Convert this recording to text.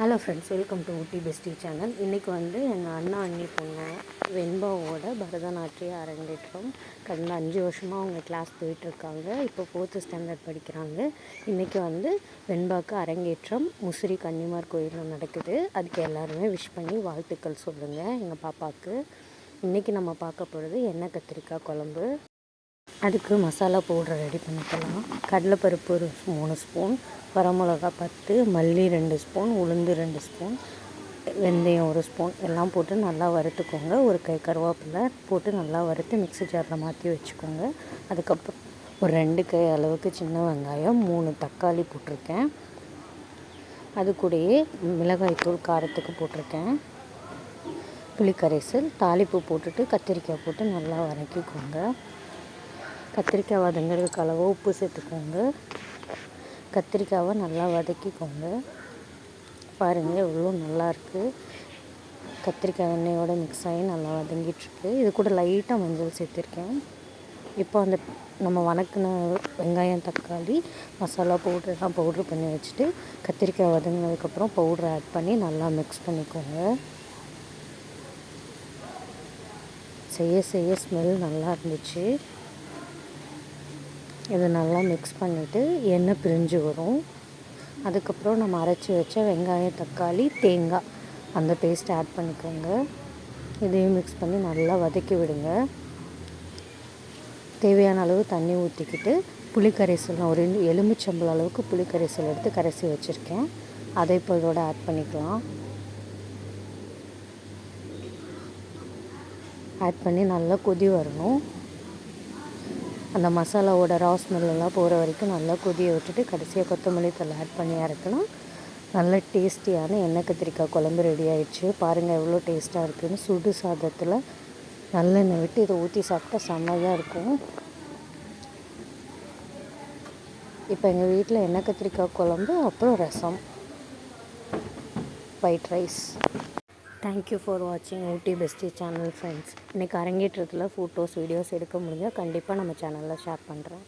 Hello friends welcome to Ooty bestie channel இன்றைக்கி வந்து எங்கள் அண்ணா அண்ணி பொண்ணு வெண்பாவோட பரதநாட்டிய அரங்கேற்றம். கடந்த அஞ்சு வருஷமாக அவங்க கிளாஸ் போயிட்டுருக்காங்க. இப்போ ஃபோர்த்து ஸ்டாண்டர்ட் படிக்கிறாங்க. இன்றைக்கி வந்து வெண்பாவுக்கு அரங்கேற்றம் முசிறி கன்னிமார் கோயிலில் நடக்குது. அதுக்கு எல்லாருமே விஷ் பண்ணி வாழ்த்துக்கள் சொல்லுங்கள் எங்கள் பாப்பாவுக்கு இன்றைக்கி நம்ம பார்க்க போகிறது எண்ணெய் கத்திரிக்காய் குழம்பு? அதுக்கு மசாலா பவுடர் ரெடி பண்ணிக்கலாம். கடலைப்பருப்பு ஒரு மூணு ஸ்பூன். வரமிளகா பத்து மல்லி ரெண்டு ஸ்பூன் உளுந்து ரெண்டு ஸ்பூன் வெந்தயம் ஒரு ஸ்பூன். எல்லாம் போட்டு நல்லா வறுத்துக்கோங்க. ஒரு கை கருவேப்பிலை போட்டு நல்லா வறுத்து மிக்ஸி ஜாரில் மாற்றி வச்சுக்கோங்க. அதுக்கப்புறம் ஒரு ரெண்டு கை அளவுக்கு சின்ன வெங்காயம் மூணு தக்காளி போட்டிருக்கேன். அது கூடயே மிளகாய்த்தூள் காரத்துக்கு போட்டிருக்கேன். புளிக்கரைசல் தாளிப்பு போட்டுட்டு கத்திரிக்காய் போட்டு நல்லா வதக்கிக்கோங்க. கத்திரிக்காய் வதங்குறதுக்கு அளவு உப்பு சேர்த்துக்கோங்க. கத்திரிக்காவை நல்லா வதக்கிக்கோங்க. பாருங்கள் எவ்வளோ நல்லாயிருக்கு கத்திரிக்காய் எண்ணெயோட மிக்ஸ் ஆகி நல்லா வதங்கிட்டுருக்கு. இது கூட லைட்டாக மஞ்சள் சேர்த்துருக்கேன். இப்போ அந்த நம்ம வணக்கின வெங்காயம் தக்காளி மசாலா பவுடர்லாம் பவுட்ரு பண்ணி வச்சுட்டு கத்திரிக்காய் வதங்கினதுக்கப்புறம் பவுட்ரு ஆட் பண்ணி நல்லா மிக்ஸ் பண்ணிக்கோங்க. செய்ய செய்ய ஸ்மெல் நல்லா இருந்துச்சு. இதை நல்லா மிக்ஸ் பண்ணிவிட்டு எண்ணெய் பிரிஞ்சு வரும். அதுக்கப்புறம் நம்ம அரைச்சி வச்ச வெங்காயம் தக்காளி தேங்காய் அந்த பேஸ்ட் ஆட் பண்ணிக்கோங்க. இதையும் மிக்ஸ் பண்ணி நல்லா வதக்கி விடுங்க. தேவையான அளவு தண்ணி ஊற்றிக்கிட்டு புளிக்கரைசல் நான் ஒரு எலுமிச்சம்பளம் அளவுக்கு புளிக்கரைசல் எடுத்து கரைசி வச்சுருக்கேன். அதை இப்போ இதோட ஆட் பண்ணிக்கலாம். ஆட் பண்ணி நல்லா கொதி வரணும். அந்த மசாலாவோட ரா ஸ்மெல்லாம் போகிற வரைக்கும் நல்லா கொதிய விட்டுட்டு கடைசியாக கொத்தமல்லி தலை ஆட் பண்ணி இறக்கணும் நல்ல டேஸ்டியான எண்ணெய் கத்திரிக்காய் குழம்பு ரெடி ஆயிடுச்சு. பாருங்கள் எவ்வளோ டேஸ்ட்டாக இருக்குதுன்னு சுடு சாதத்தில் நல்லெண்ணெய் விட்டு இதை ஊற்றி சாப்பிட்டா செம்மையாக இருக்கும். இப்போ எங்கள் வீட்டில் எண்ணெய் கத்திரிக்காய் குழம்பு அப்புறம் ரசம். White rice thank you for வாட்சிங் ஊட்டி பெஸ்டி சேனல் ஃப்ரெண்ட்ஸ் இன்றைக்கி அரங்கேற்றத்தில் ஃபோட்டோஸ் வீடியோஸ் எடுக்க முடிஞ்சால் கண்டிப்பாக நம்ம சேனலில் ஷேர் பண்ணுறேன்